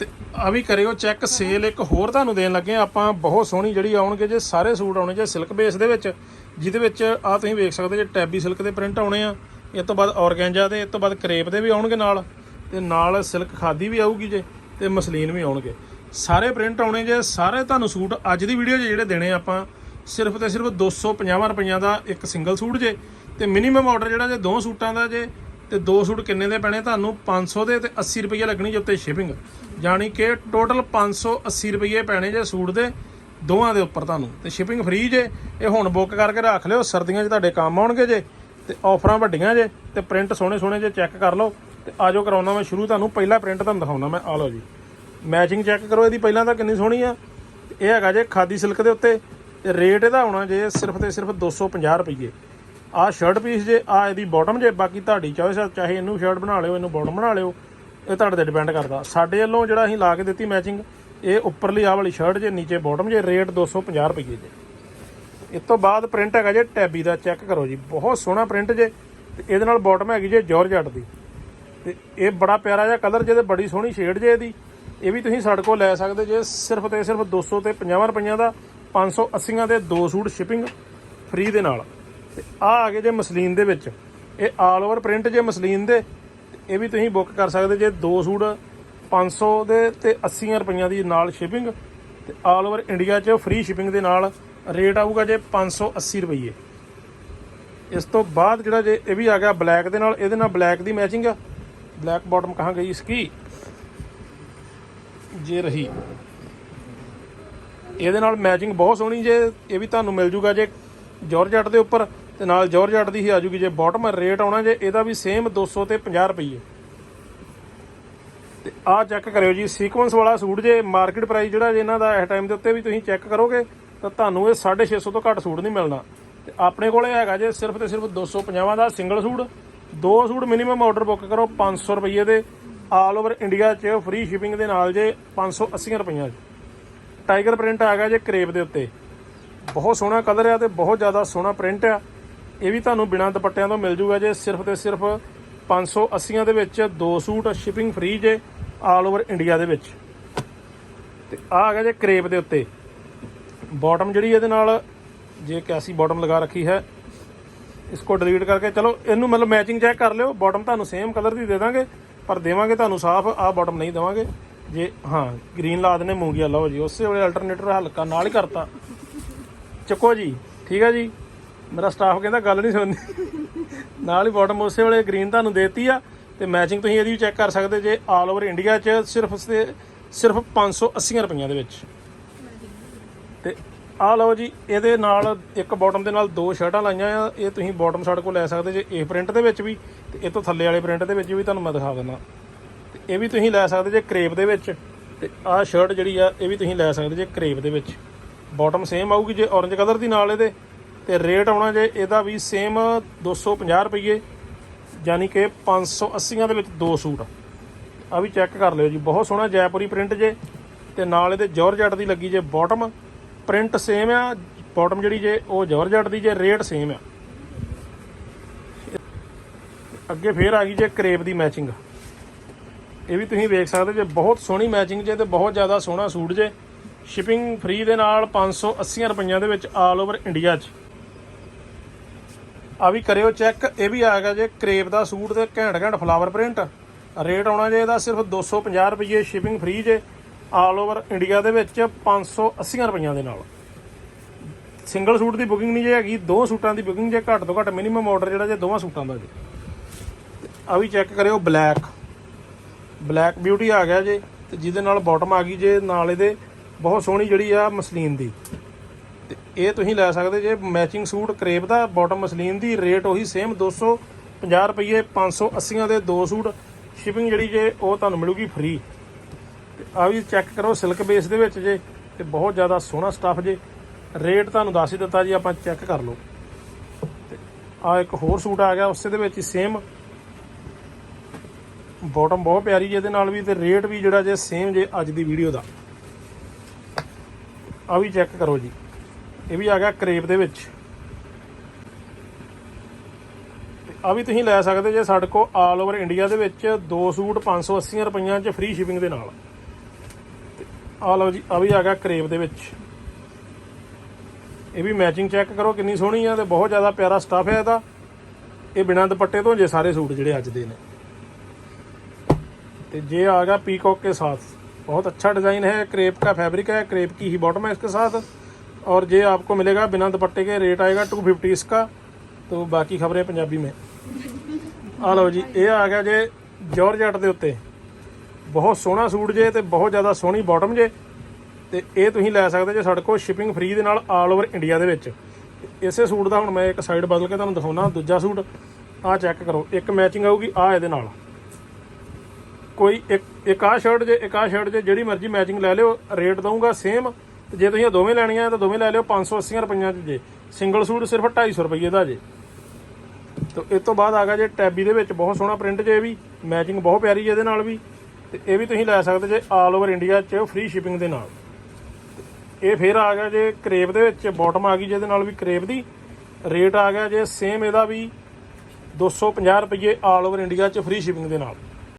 ਤੇ ਆ ਵੀ ਕਰਿਓ ਚੈੱਕ, ਸੇਲ ਇੱਕ ਹੋਰ ਤੁਹਾਨੂੰ ਦੇਣ ਲੱਗੇ ਹਾਂ। ਆਪਾਂ ਬਹੁਤ ਸੋਹਣੀ ਜਿਹੜੀ ਆਉਣਗੇ ਜੇ ਸਾਰੇ ਸੂਟ ਆਉਣੇ ਜੇ ਸਿਲਕ ਬੇਸ ਦੇ ਵਿੱਚ, ਜਿਹਦੇ ਵਿੱਚ ਆ ਤੁਸੀਂ ਵੇਖ ਸਕਦੇ ਜੇ ਟੈਬੀ ਸਿਲਕ ਦੇ ਪ੍ਰਿੰਟ ਆਉਣੇ ਆ। ਇਹ ਤੋਂ ਬਾਅਦ ਔਰਗੈਂਜਾ ਦੇ, ਇਹ ਤੋਂ ਬਾਅਦ ਕਰੇਪ ਦੇ ਵੀ ਆਉਣਗੇ ਨਾਲ, ਤੇ ਨਾਲ ਸਿਲਕ ਖਾਦੀ ਵੀ ਆਊਗੀ ਜੇ, ਤੇ ਮਸਲੀਨ ਵੀ ਆਉਣਗੇ। ਸਾਰੇ ਪ੍ਰਿੰਟ ਆਉਣੇ ਜੇ, ਸਾਰੇ ਤੁਹਾਨੂੰ ਸੂਟ ਅੱਜ ਦੀ ਵੀਡੀਓ 'ਚ ਜਿਹੜੇ ਦੇਣੇ ਆਪਾਂ, ਸਿਰਫ ਤੇ ਸਿਰਫ 250 ਰੁਪਈਆਂ ਦਾ ਇੱਕ ਸਿੰਗਲ ਸੂਟ ਜੇ, ਤੇ ਮਿਨੀਮਮ ਆਰਡਰ ਜਿਹੜਾ ਜੇ ਦੋ ਸੂਟਾਂ ਦਾ ਜੇ ਤੇ ਦੋ ਸੂਟ ਕਿੰਨੇ ਦੇ ਪੈਣੇ? ਤੁਹਾਨੂੰ 500 ਦੇ ਤੇ 80 ਰੁਪਏ ਲੱਗਣੀ ਜੇ ਉੱਤੇ ਸ਼ਿਪਿੰਗ ਯਾਨੀ ਕਿ ਟੋਟਲ 580 ਰੁਪਏ ਪੈਣੇ ਜੇ ਸੂਟ ਦੇ ਦੋਵਾਂ ਦੇ ਉੱਪਰ ਤੁਹਾਨੂੰ। ਤੇ ਸ਼ਿਪਿੰਗ ਫ੍ਰੀ ਜੇ, ਇਹ ਹੁਣ ਬੁੱਕ ਕਰਕੇ ਰੱਖ ਲਿਓ, ਸਰਦੀਆਂ 'ਚ ਤੁਹਾਡੇ ਕੰਮ ਆਉਣਗੇ ਜੇ, ਤੇ ਆਫਰਾਂ ਵੱਡੀਆਂ ਜੇ, ਤੇ ਪ੍ਰਿੰਟ ਸੋਹਣੇ ਸੋਹਣੇ ਜੇ ਚੈੱਕ ਕਰ ਲਓ, ਤੇ ਆਜੋ ਕਰਾਉਣਾ ਮੈਂ ਸ਼ੁਰੂ ਤੁਹਾਨੂੰ ਪਹਿਲਾ ਪ੍ਰਿੰਟ ਤੁਹਾਨੂੰ ਦਿਖਾਉਣਾ ਮੈਂ, ਆ ਲਓ ਜੀ। ਮੈਚਿੰਗ ਚੈੱਕ ਕਰੋ ਇਹਦੀ, ਪਹਿਲਾਂ ਤਾਂ ਕਿੰਨੀ ਸੋਹਣੀ ਆ। ਇਹ ਹੈਗਾ ਜੇ ਖਾਦੀ ਸਿਲਕ ਦੇ ਉੱਤੇ, ਤੇ ਰੇਟ ਇਹਦਾ ਹੋਣਾ ਜੇ ਸਿਰਫ ਤੇ ਸਿਰਫ 250 ਰੁਪਏ ਆਹ ਸ਼ਰਟ ਪੀਸ ਜੇ ਆ ਇਹਦੀ ਬਾਟਮ ਜੇ, ਬਾਕੀ ਤੁਹਾਡੀ ਚੋਇਸ ਆ, ਚਾਹੇ ਇਹਨੂੰ ਸ਼ਰਟ ਬਣਾ ਲਿਓ, ਇਹਨੂੰ ਬਾਟਮ ਬਣਾ ਲਿਓ, ਇਹ ਤੁਹਾਡੇ ਤੇ ਡਿਪੈਂਡ ਕਰਦਾ। ਸਾਡੇ ਵੱਲੋਂ ਜਿਹੜਾ ਅਸੀਂ ਲਾ ਕੇ ਦਿੱਤੀ ਮੈਚਿੰਗ ਇਹ ਉੱਪਰਲੀ ਆਹ ਵਾਲੀ ਸ਼ਰਟ ਜੇ, ਨੀਚੇ ਬਾਟਮ ਜੇ ਰੇਟ 250 ਰੁਪਏ ਜੇ। ਇਸ ਤੋਂ ਬਾਅਦ ਪ੍ਰਿੰਟ ਹੈਗਾ ਜੇ ਟੈਬੀ ਦਾ ਚੈੱਕ ਕਰੋ ਜੀ। ਬਹੁਤ ਸੋਹਣਾ ਪ੍ਰਿੰਟ ਜੇ, ਤੇ ਇਹਦੇ ਨਾਲ ਬਾਟਮ ਹੈਗੀ ਜੇ ਜਾਰਜਟ ਦੀ। ਤੇ ਇਹ ਬੜਾ ਪਿਆਰਾ ਜਿਹਾ ਕਲਰ ਜਿਹਦੇ ਬੜੀ ਸੋਹਣੀ ਸ਼ੇਡ ਜੇ ਇਹਦੀ। ਇਹ ਵੀ ਤੁਸੀਂ ਸਾਡੇ ਕੋਲ ਲੈ ਸਕਦੇ ਜੇ, ਸਿਰਫ ਤੇ ਸਿਰਫ 200 ਤੇ 50 ਰੁਪਈਆਂ ਦਾ 580 ਦੇ ਦੋ ਸੂਟ ਸ਼ਿਪਿੰਗ ਫ੍ਰੀ ਦੇ ਨਾਲ। ਤੇ ਆ ਆ ਗਏ ਜੇ ਮਸਲੀਨ ਦੇ ਵਿੱਚ। ਇਹ ਆਲ ਓਵਰ ਪ੍ਰਿੰਟ ਜੇ ਮਸਲੀਨ ਦੇ, ਇਹ ਵੀ ਤੁਸੀਂ ਬੁੱਕ ਕਰ ਸਕਦੇ ਜੇ ਦੋ ਸੂਟ 500 ਦੇ ਤੇ 80 ਰੁਪਈਆਂ ਦੀ ਨਾਲ ਸ਼ਿਪਿੰਗ ਤੇ ਆਲ ਓਵਰ ਇੰਡੀਆ 'ਚ ਫ੍ਰੀ ਸ਼ਿਪਿੰਗ ਦੇ ਨਾਲ ਰੇਟ ਆਊਗਾ ਜੇ 580 ਰੁਪਈਏ। ਇਸ ਤੋਂ ਬਾਅਦ ਜਿਹੜਾ ਜੇ ਇਹ ਵੀ ਆ ਗਿਆ ਬਲੈਕ ਦੇ ਨਾਲ, ਇਹਦੇ ਨਾਲ ਬਲੈਕ ਦੀ ਮੈਚਿੰਗ ਆ। ਬਲੈਕ ਬਾਟਮ ਕਹਾਂ ਗਈ ਇਸकी ਜੇ ਰਹੀ। ਇਹਦੇ ਨਾਲ ਮੈਚਿੰਗ ਬਹੁਤ ਸੋਹਣੀ ਜੇ, ਇਹ ਵੀ ਤੁਹਾਨੂੰ ਮਿਲ ਜੂਗਾ ਜੇ ਜਾਰਜਟ ਦੇ ਉੱਪਰ। ਤੇ ਨਾਲ ਜਾਰਜਟ ਦੀ ਹੀ ਆ ਜੂਗੀ ਜੇ ਬਾਟਮ ਰੇਟ ਆਉਣਾ, ਜੇ ਇਹਦਾ ਵੀ ਸੇਮ 200 ਤੇ 50 ਰੁਪਏ ਤੇ ਆਹ ਚੈੱਕ ਕਰਿਓ ਜੀ ਸੀਕੁਐਂਸ ਵਾਲਾ ਸੂਟ ਜੇ ਮਾਰਕੀਟ ਪ੍ਰਾਈਸ ਜਿਹੜਾ ਜੇ ਇਹਨਾਂ ਦਾ ਇਸ ਟਾਈਮ ਦੇ ਉੱਤੇ ਵੀ ਤੁਸੀਂ ਚੈੱਕ ਕਰੋਗੇ, ਤਾਂ ਤੁਹਾਨੂੰ ਇਹ 650 ਤੋਂ ਘੱਟ ਸੂਟ ਨਹੀਂ ਮਿਲਣਾ। ਤੇ ਆਪਣੇ ਕੋਲੇ ਹੈਗਾ ਜੇ ਸਿਰਫ ਤੇ ਸਿਰਫ 250 ਦਾ ਸਿੰਗਲ ਸੂਟ, ਦੋ ਸੂਟ ਮਿਨੀਮਮ ਆਰਡਰ ਬੁੱਕ ਕਰੋ 500 ਰੁਪਏ ਦੇ ਆਲ ਓਵਰ ਇੰਡੀਆ 'ਚ ਫ੍ਰੀ ਸ਼ਿਪਿੰਗ ਦੇ ਨਾਲ ਜੇ 580 ਰੁਪਈਆਂ 'ਚ। ਟਾਈਗਰ ਪ੍ਰਿੰਟ ਆ ਗਿਆ ਜੇ ਕਰੇਪ ਦੇ ਉੱਤੇ। ਬਹੁਤ ਸੋਹਣਾ ਕਲਰ ਆ ਤੇ ਬਹੁਤ ਜ਼ਿਆਦਾ ਸੋਹਣਾ ਪ੍ਰਿੰਟ ਆ। ਇਹ ਵੀ ਤੁਹਾਨੂੰ ਬਿਨਾਂ ਦੁਪੱਟਿਆਂ ਤੋਂ ਮਿਲ ਜੂਗਾ ਜੇ ਸਿਰਫ ਤੇ ਸਿਰਫ 580 ਦੇ ਵਿੱਚ ਦੋ ਸੂਟ ਸ਼ਿਪਿੰਗ ਫ੍ਰੀ ਜੇ ਆਲ ਓਵਰ ਇੰਡੀਆ ਦੇ ਵਿੱਚ। ਤੇ ਆ ਆ ਗਿਆ ਜੇ ਕਰੇਪ ਦੇ ਉੱਤੇ। ਬਾਟਮ ਜਿਹੜੀ ਇਹਦੇ ਨਾਲ ਜੇ ਕੈਸੀ ਬਾਟਮ ਲਗਾ ਰੱਖੀ ਹੈ ਇਸ ਕੋ ਡਿਲੀਟ ਕਰਕੇ ਚਲੋ ਇਹਨੂੰ ਮਤਲਬ ਮੈਚਿੰਗ ਚੈੱਕ ਕਰ ਲਿਓ ਬਾਟਮ ਤੁਹਾਨੂੰ ਸੇਮ ਕਲਰ ਦੀ ਦੇ ਦਾਂਗੇ, ਪਰ ਦੇਵਾਂਗੇ ਤੁਹਾਨੂੰ ਸਾਫ਼, ਆਹ ਬਾਟਮ ਨਹੀਂ ਦੇਵਾਂਗੇ। ਜੇ, ਹਾਂ ਗ੍ਰੀਨ ਲਾ ਦਨੇ ਮੂੰਗੀਆ, ਲਓ ਜੀ, ਉਸੇ ਵੇਲੇ ਅਲਟਰਨੇਟਰ ਹਲਕਾ ਨਾਲ ਹੀ ਕਰਤਾ। ਚੱਕੋ ਜੀ, ਠੀਕ ਹੈ ਜੀ? ਮੇਰਾ ਸਟਾਫ ਕਹਿੰਦਾ ਗੱਲ ਨਹੀਂ ਸੁਣਦੀ ਨਾਲ ਹੀ ਬਾਟਮ ਉਸੇ ਵੇਲੇ ਗ੍ਰੀਨ ਤੁਹਾਨੂੰ ਦੇਤੀ ਆ, ਤੇ ਮੈਚਿੰਗ ਤੁਸੀਂ ਇਹਦੀ ਵੀ ਚੈੱਕ ਕਰ ਸਕਦੇ ਜੇ ਆਲ ਓਵਰ ਇੰਡੀਆ 'ਚ ਸਿਰਫ ਤੇ ਸਿਰਫ 580 ਰੁਪਈਆਂ ਦੇ ਵਿੱਚ। ਤੇ ਆ ਲਓ ਜੀ, ਇਹਦੇ ਨਾਲ ਇੱਕ ਬਾਟਮ ਦੇ ਨਾਲ ਦੋ ਸ਼ਰਟਾਂ ਲਾਈਆਂ ਆ, ਇਹ ਤੁਸੀਂ ਬਾਟਮ ਸਾਡੇ ਕੋਲ ਲੈ ਸਕਦੇ ਜੇ ਇਹ ਪ੍ਰਿੰਟ ਦੇ ਵਿੱਚ ਵੀ, ਤੇ ਇਹ ਤੋਂ ਥੱਲੇ ਵਾਲੇ ਪ੍ਰਿੰਟ ਦੇ ਵਿੱਚ ਵੀ ਤੁਹਾਨੂੰ ਮੈਂ ਦਿਖਾ ਦਿੰਦਾ। ਤੇ ਇਹ ਵੀ ਤੁਸੀਂ ਲੈ ਸਕਦੇ ਜੇ ਕਰੇਪ ਦੇ ਵਿੱਚ, ਤੇ ਆਹ ਸ਼ਰਟ ਜਿਹੜੀ ਆ, ਇਹ ਵੀ ਤੁਸੀਂ ਲੈ ਸਕਦੇ ਜੇ ਕਰੇਪ ਦੇ ਵਿੱਚ। ਬਾਟਮ ਸੇਮ ਆਊਗੀ ਜੇ ਔਰੰਜ ਕਲਰ ਦੀ ਨਾਲ ਇਹਦੇ। ਤੇ ਰੇਟ ਆਉਣਾ ਜੇ ਇਹਦਾ ਵੀ ਸੇਮ 250 ਰੁਪਏ ਯਾਨੀ ਕਿ 580 ਦੇ ਵਿੱਚ ਦੋ ਸੂਟ ਆ। ਵੀ ਚੈੱਕ ਕਰ ਲਿਓ ਜੀ, ਬਹੁਤ ਸੋਹਣਾ ਜੈਪੁਰੀ ਪ੍ਰਿੰਟ ਜੇ, ਤੇ ਨਾਲ ਇਹਦੇ ਜਾਰਜਟ ਦੀ ਲੱਗੀ ਜੇ ਬਾਟਮ ਪ੍ਰਿੰਟ ਸੇਮ ਆ ਬਾਟਮ ਜਿਹੜੀ ਜੇ ਉਹ ਜਾਰਜਟ ਦੀ ਜੇ ਰੇਟ ਸੇਮ ਆ। ਅੱਗੇ ਫੇਰ ਆ ਗਈ ਜੇ ਕਰੇਪ ਦੀ ਮੈਚਿੰਗ ਇਹ ਵੀ ਤੁਸੀਂ ਵੇਖ ਸਕਦੇ ਜੇ, ਬਹੁਤ ਸੋਹਣੀ ਮੈਚਿੰਗ ਜੇ ਤੇ ਬਹੁਤ ਜ਼ਿਆਦਾ ਸੋਹਣਾ ਸੂਟ ਜੇ। ਸ਼ਿਪਿੰਗ ਫ੍ਰੀ ਦੇ ਨਾਲ 580 ਰੁਪਈਆਂ ਦੇ ਵਿੱਚ ਆਲ ਓਵਰ ਇੰਡੀਆ 'ਚ। ਆ ਵੀ ਕਰਿਓ ਚੈੱਕ। ਇਹ ਵੀ ਆ ਗਿਆ ਜੇ ਕਰੇਪ ਦਾ ਸੂਟ ਤੇ ਘੈਂਟ ਘੈਂਟ ਫਲਾਵਰ ਪ੍ਰਿੰਟ ਰੇਟ ਆਉਣਾ ਜੇ ਇਹਦਾ ਸਿਰਫ 250 ਰੁਪਏ ਸ਼ਿਪਿੰਗ ਫ੍ਰੀ ਜੇ ਆਲ ਓਵਰ ਇੰਡੀਆ ਦੇ ਵਿੱਚ 580 ਰੁਪਈਆਂ ਦੇ ਨਾਲ। ਸਿੰਗਲ ਸੂਟ ਦੀ ਬੁਕਿੰਗ ਨਹੀਂ ਜੇ ਹੈਗੀ, ਦੋ ਸੂਟਾਂ ਦੀ ਬੁਕਿੰਗ ਜੇ ਘੱਟ ਤੋਂ ਘੱਟ ਮਿਨੀਮਮ ਆਰਡਰ ਜਿਹੜਾ ਜੇ ਦੋਵਾਂ ਸੂਟਾਂ ਦਾ ਜੇ। ਆ ਵੀ ਚੈੱਕ ਕਰਿਓ ਬਲੈਕ ਬਲੈਕ ਬਿਊਟੀ ਆ ਗਿਆ ਜੇ, ਤੇ ਜਿਹਦੇ ਨਾਲ ਬਾਟਮ ਆ ਗਈ ਜੇ, ਨਾਲ ਇਹਦੇ ਬਹੁਤ ਸੋਹਣੀ ਜਿਹੜੀ ਆ ਮਸਲੀਨ ਦੀ। ਇਹ ਤੁਸੀਂ ਲੈ ਸਕਦੇ ਜੇ ਮੈਚਿੰਗ ਸੂਟ ਕਰੇਪ ਦਾ ਬਾਟਮ ਮਸਲੀਨ ਦੀ ਰੇਟ ਉਹੀ ਸੇਮ 250 ਰੁਪਏ 580 ਦੇ ਦੋ ਸੂਟ ਸ਼ਿਪਿੰਗ ਜਿਹੜੀ ਜੇ ਉਹ ਤੁਹਾਨੂੰ ਮਿਲੂਗੀ ਫ੍ਰੀ ਤੇ ਆ ਵੀ ਚੈੱਕ ਕਰੋ ਸਿਲਕ ਬੇਸ ਦੇ ਵਿੱਚ ਜੇ, ਤੇ ਬਹੁਤ ਜ਼ਿਆਦਾ ਸੋਹਣਾ ਸਟੱਫ ਜੇ। ਰੇਟ ਤੁਹਾਨੂੰ ਦੱਸ ਹੀ ਦਿੱਤਾ ਜੀ, ਆਪਾਂ ਚੈੱਕ ਕਰ ਲਓ। ਤੇ ਆ ਇੱਕ ਹੋਰ ਸੂਟ ਆ ਗਿਆ, ਉਸੇ ਦੇ ਵਿੱਚ ਹੀ ਸੇਮ ਬਾਟਮ ਬਹੁਤ ਪਿਆਰੀ ਜੇ ਇਹਦੇ ਨਾਲ ਵੀ, ਤੇ ਰੇਟ ਵੀ ਜਿਹੜਾ ਜੇ ਸੇਮ ਜੇ ਅੱਜ ਦੀ ਵੀਡੀਓ ਦਾ। ਆ ਵੀ ਚੈੱਕ ਕਰੋ ਜੀ। ਇਹ ਵੀ ਆ ਗਿਆ ਕਰੇਪ ਦੇ ਵਿੱਚ ਆ ਵੀ ਤੁਸੀਂ ਲੈ ਸਕਦੇ ਜੇ ਸਾਡੇ ਕੋਲ ਆਲ ਓਵਰ ਇੰਡੀਆ ਦੇ ਵਿੱਚ ਦੋ ਸੂਟ 580 ਰੁਪਈਆਂ 'ਚ ਫ੍ਰੀ ਸ਼ਿਪਿੰਗ ਦੇ ਨਾਲ ਆ ਲਓ ਜੀ ਆ ਵੀ ਆ ਗਿਆ ਕਰੇਪ ਦੇ ਵਿੱਚ ਇਹ ਵੀ ਮੈਚਿੰਗ ਚੈੱਕ ਕਰੋ ਕਿੰਨੀ ਸੋਹਣੀ ਆ ਤੇ ਬਹੁਤ ਜ਼ਿਆਦਾ ਪਿਆਰਾ ਸਟਫ ਹੈ ਇਹਦਾ ਇਹ ਬਿਨਾਂ ਦੁਪੱਟੇ ਤੋਂ ਜੇ ਸਾਰੇ ਸੂਟ ਜਿਹੜੇ ਅੱਜ ਦੇ ਨੇ ਤੇ ये आ गया पीकॉक के साथ बहुत अच्छा डिज़ाइन है क्रेप का फैब्रिक है क्रेप की ही बॉटम है इसके साथ और ये आपको मिलेगा बिना दुपट्टे के रेट आएगा टू फिफ्टी इसका तो बाकी खबरें पंजाबी में ਆ ਲਓ ਜੀ ਇਹ ਆ ਗਿਆ ਜੇ ਜਾਰਜਟ ਦੇ ਉੱਤੇ ਬਹੁਤ ਸੋਹਣਾ ਸੂਟ ਜੇ ਤੇ ਬਹੁਤ ਜ਼ਿਆਦਾ ਸੋਹਣੀ ਬਾਟਮ ਜੇ ਤੇ ਇਹ ਤੁਸੀਂ ਲੈ ਸਕਦੇ ਜੇ ਸਾਡੇ ਕੋਲ ਸ਼ਿਪਿੰਗ ਫ੍ਰੀ ਦੇ ਨਾਲ ਆਲ ਓਵਰ ਇੰਡੀਆ ਦੇ ਵਿੱਚ ਇਸੇ ਸੂਟ ਦਾ ਹੁਣ ਮੈਂ ਇੱਕ ਸਾਈਡ ਬਦਲ ਕੇ ਤੁਹਾਨੂੰ ਦਿਖਾਉਣਾ ਦੂਜਾ ਸੂਟ ਆਹ ਚੈੱਕ ਕਰੋ ਇੱਕ ਮੈਚਿੰਗ ਆਊਗੀ ਆ ਇਹਦੇ ਨਾਲ ਕੋਈ ਇੱਕ ਇੱਕ ਆਹ ਸ਼ਰਟ ਜੇ ਇੱਕ ਆਹ ਸ਼ਰਟ ਜੇ ਜਿਹੜੀ ਮਰਜ਼ੀ ਮੈਚਿੰਗ ਲੈ ਲਿਓ ਰੇਟ ਦਊਂਗਾ ਸੇਮ ਤੇ ਜੇ ਤੁਸੀਂ ਇਹ ਦੋਵੇਂ ਲੈਣੀਆਂ ਤਾਂ ਦੋਵੇਂ ਲੈ ਲਿਓ 580 ਰੁਪਈਆਂ ਚ ਜੇ। ਸਿੰਗਲ ਸੂਟ ਸਿਰਫ 250 ਰੁਪਏ ਦਾ ਜੇ। ਤੇ ਇਸ ਤੋਂ ਬਾਅਦ ਆ ਗਿਆ ਜੇ ਟੈਬੀ ਦੇ ਵਿੱਚ ਬਹੁਤ ਸੋਹਣਾ ਪ੍ਰਿੰਟ ਜੇ ਇਹ ਵੀ ਮੈਚਿੰਗ ਬਹੁਤ ਪਿਆਰੀ ਜੇ ਇਹਦੇ ਨਾਲ ਵੀ। ਤੇ ਇਹ ਵੀ ਤੁਸੀਂ ਲੈ ਸਕਦੇ ਜੇ ਆਲ ਓਵਰ ਇੰਡੀਆ 'ਚ ਫ੍ਰੀ ਸ਼ਿਪਿੰਗ ਦੇ ਨਾਲ। ਇਹ ਫੇਰ ਆ ਗਿਆ ਜੇ ਕਰੇਪ ਦੇ ਵਿੱਚ ਬਾਟਮ ਆ ਗਈ ਜਿਹਦੇ ਨਾਲ ਵੀ ਕਰੇਪ ਦੀ। ਰੇਟ ਆ ਗਿਆ ਜੇ ਸੇਮ ਇਹਦਾ ਵੀ 250 ਰੁਪਏ ਆਲ ਓਵਰ ਇੰਡੀਆ 'ਚ ਫ੍ਰੀ ਸ਼ਿਪਿੰਗ ਦੇ ਨਾਲ।